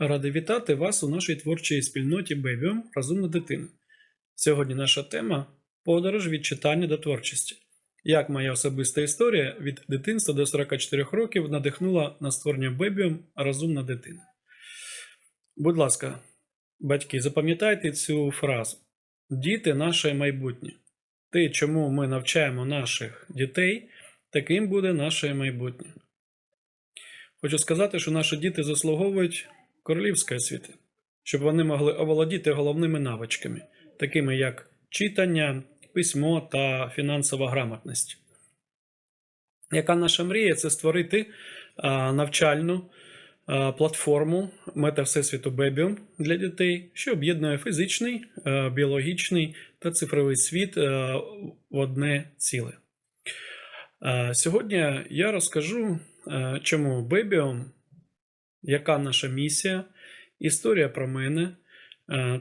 Радий вітати вас у нашій творчій спільноті Бебіум Розумна дитина. Сьогодні наша тема подорож від читання до творчості. Як моя особиста історія від дитинства до 44 років надихнула на створення Бебіум Розумна дитина. Будь ласка, батьки, запам'ятайте цю фразу: Діти наше майбутнє. Те, чому ми навчаємо наших дітей, таким буде наше майбутнє. Хочу сказати, що наші діти заслуговують королівської освіти, щоб вони могли оволодіти головними навичками, такими як читання, письмо та фінансова грамотність. Яка наша мрія це створити навчальну платформу мета Всесвіту Бебіум для дітей, що об'єднує фізичний, біологічний та цифровий світ в одне ціле. Сьогодні я розкажу, чому Бебіум, яка наша місія, історія про мене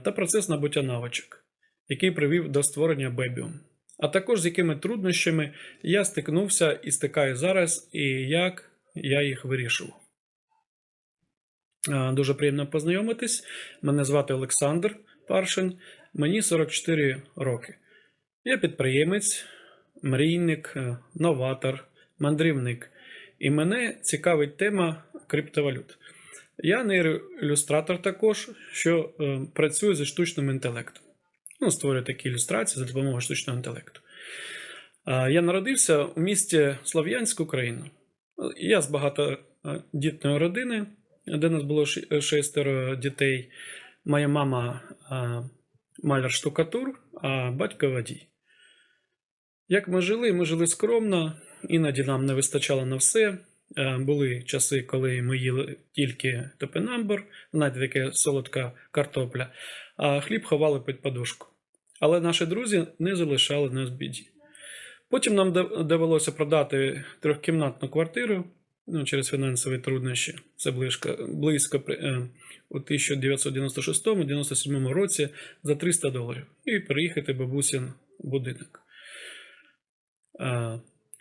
та процес набуття навичок, який привів до створення Бебіум, а також з якими труднощами я стикнувся і стикаю зараз, і як я їх вирішував. Дуже приємно познайомитись. Мене звати Олександр Паршин, мені 44 роки. Я підприємець, мрійник, е, новатор, мандрівник. І мене цікавить тема криптовалют. Я нейроілюстратор також, що е, працює зі штучним інтелектом. Ну, створюю такі ілюстрації за допомогою штучного інтелекту. А, Я народився у місті Слов'янськ, Україна. Я з багатодітної родини, де нас було шестеро дітей. Моя мама а, маляр штукатур, а батько водій. Як ми жили? Ми жили скромно, іноді нам не вистачало на все. Е, Були часи, коли ми їли тільки топинамбур, знаєте, таке солодка картопля, а хліб ховали під подушку. Але наші друзі не залишали нас в біді. Потім нам довелося продати трьохкімнатну квартиру ну, через фінансові труднощі. Це близько, близько е, у 1996-97 році за 300 доларів. І переїхати в будинок. Е,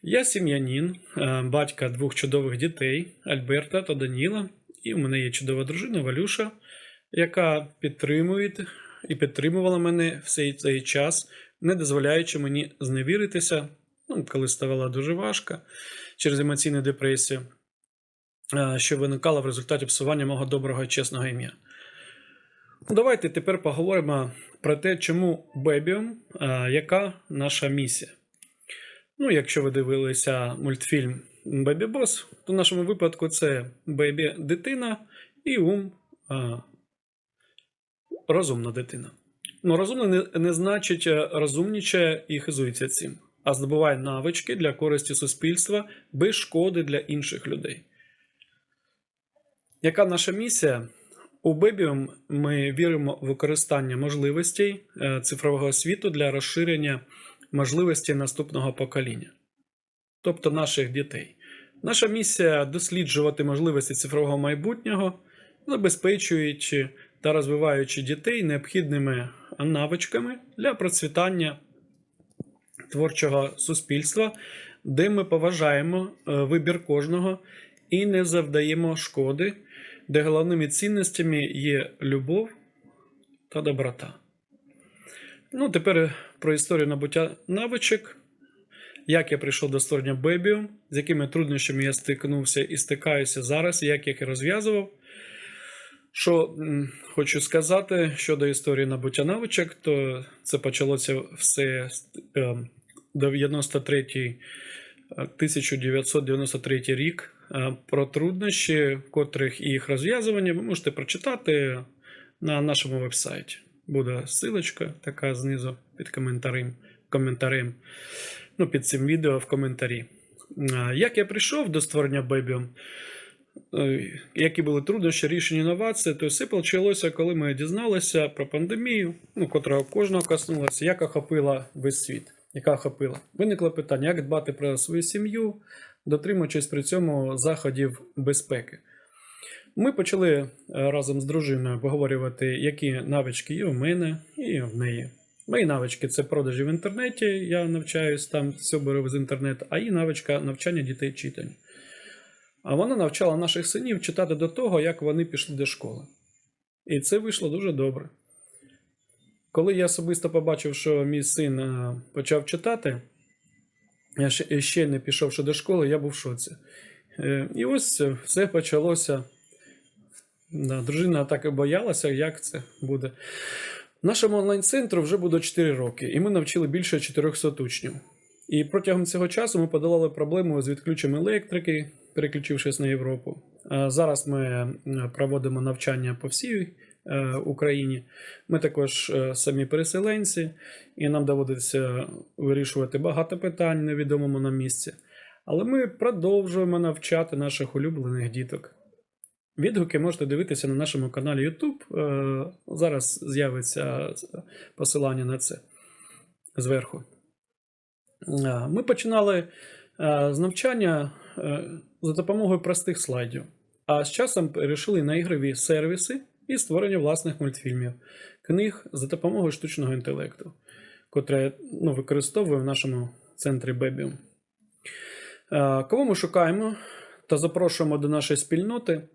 Я сім'янин, е, батька двох чудових дітей Альберта та Даніла. І у мене є чудова дружина Валюша, яка підтримує і підтримувала мене всей цей час, не дозволяючи мені зневіритися, ну, коли ставала дуже важко через емоційну депресію, е, що виникала в результаті псування мого доброго і чесного ім'я. Ну, Давайте тепер поговоримо про те, чому Бебіум, е, яка наша місія. Ну, якщо ви дивилися мультфільм Бебі Бос, то в нашому випадку це бебі дитина і ум а, розумна дитина. Ну, розумна не, не значить е, розумнічає і хизується цим, а здобуває навички для користі суспільства без шкоди для інших людей. Яка наша місія? У Бебіум ми віримо в використання можливостей е, цифрового світу для розширення можливості наступного покоління, тобто наших дітей. Наша місія досліджувати можливості цифрового майбутнього, забезпечуючи та розвиваючи дітей необхідними навичками для процвітання творчого суспільства, де ми поважаємо е, вибір кожного і не завдаємо шкоди, де головними цінностями є любов та доброта. Ну, тепер про історію набуття навичок. Як я прийшов до створення Бебіум, з якими труднощами я стикнувся і стикаюся зараз, як я їх розв'язував. Що хочу сказати щодо історії набуття навичок, то це почалося все з, е, 93 1993 рік. Е, Про труднощі, котрих і їх розв'язування, ви можете прочитати на нашому вебсайті. Буде ссылочка така знизу під коментарем. коментарем. Ну, під цим відео в коментарі. Як я прийшов до створення Бебіум, е, які були труднощі рішення інновації, то все почалося, коли ми дізналися про пандемію, ну, котра кожного коснулася, як охопила весь світ. Яка охопила? Виникло питання, як дбати про свою сім'ю, дотримуючись при цьому заходів безпеки. Ми почали е, разом з дружиною поговорювати, які навички є у мене і в неї. Мої навички це продажі в інтернеті. Я навчаюсь там все беру з інтернету, а її навичка навчання дітей читання. А вона навчала наших синів читати до того, як вони пішли до школи. І це вийшло дуже добре. Коли я особисто побачив, що мій син е, почав читати, ще не пішовши до школи, я був в шоці. Е, І ось е, все почалося. Да, дружина так і боялася, як це буде. Нашому онлайн-центру вже буде 4 роки, і ми навчили більше 400 учнів. І протягом цього часу ми подолали проблему з відключенням електрики, переключившись на Європу. Зараз ми е, проводимо навчання по всій Україні. Ми також самі переселенці, і нам доводиться вирішувати багато питань невідомому нам місці. Але ми продовжуємо навчати наших улюблених діток. Відгуки можете дивитися на нашому каналі YouTube. Е, Зараз з'явиться посилання на це зверху. Е, Ми починали е, з навчання за допомогою простих слайдів, а з часом перейшли на ігрові сервіси і створення власних мультфільмів, книг за допомогою штучного інтелекту, котре ну, використовуємо в нашому центрі Bebium. Е, Кого ми шукаємо та запрошуємо до нашої спільноти?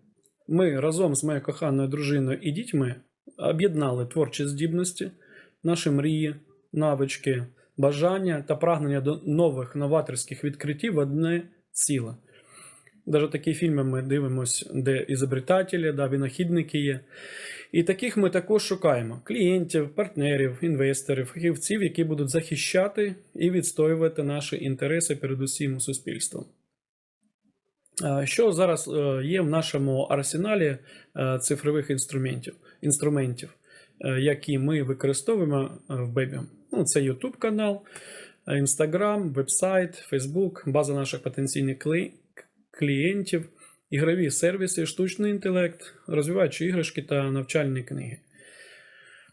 Ми разом з моєю коханою дружиною і дітьми об'єднали творчі здібності, наші мрії, навички, бажання та прагнення до нових новаторських відкриттів в одне ціле. Даже такі фільми ми дивимося, де ізобретателі, да, винахідники є. І таких ми також шукаємо: клієнтів, партнерів, інвесторів, фахівців, які будуть захищати і відстоювати наші інтереси перед усім суспільством. Що зараз е, є в нашому арсеналі е, цифрових інструментів, інструментів е, які ми використовуємо в Baby? Ну, це YouTube канал, Instagram, вебсайт, Facebook, база наших потенційних клієнтів, ігрові сервіси, штучний інтелект, розвиваючі іграшки та навчальні книги.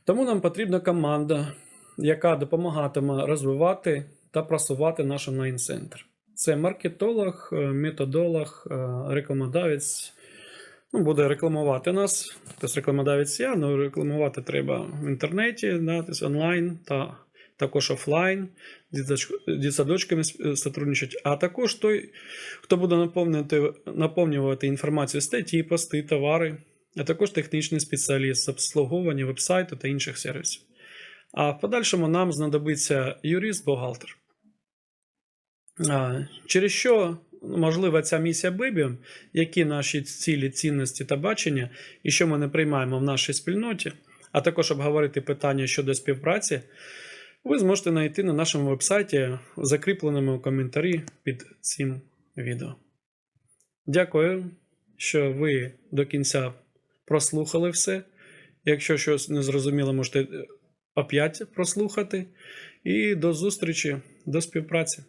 Тому нам потрібна команда, яка допомагатиме розвивати та просувати наш онлайн-центр. Це маркетолог, е, методолог, е, рекламодавець. Ну, буде рекламувати нас. Тобто рекламодавець я, але рекламувати треба в інтернеті, да, тобто онлайн та також офлайн. Дітсадочками сотрудничать. А також той, хто буде наповнювати, наповнювати інформацію статті, пости, товари, а також технічний спеціаліст з обслуговування вебсайту та інших сервісів. А в подальшому нам знадобиться юрист-бухгалтер. Через що можлива ця місія Бебі, які наші цілі, цінності та бачення, і що ми не приймаємо в нашій спільноті, а також обговорити питання щодо співпраці, ви зможете знайти на нашому вебсайті закріпленому коментарі під цим відео. Дякую, що ви до кінця прослухали все. Якщо щось не зрозуміло, можете опять прослухати. І до зустрічі, до співпраці.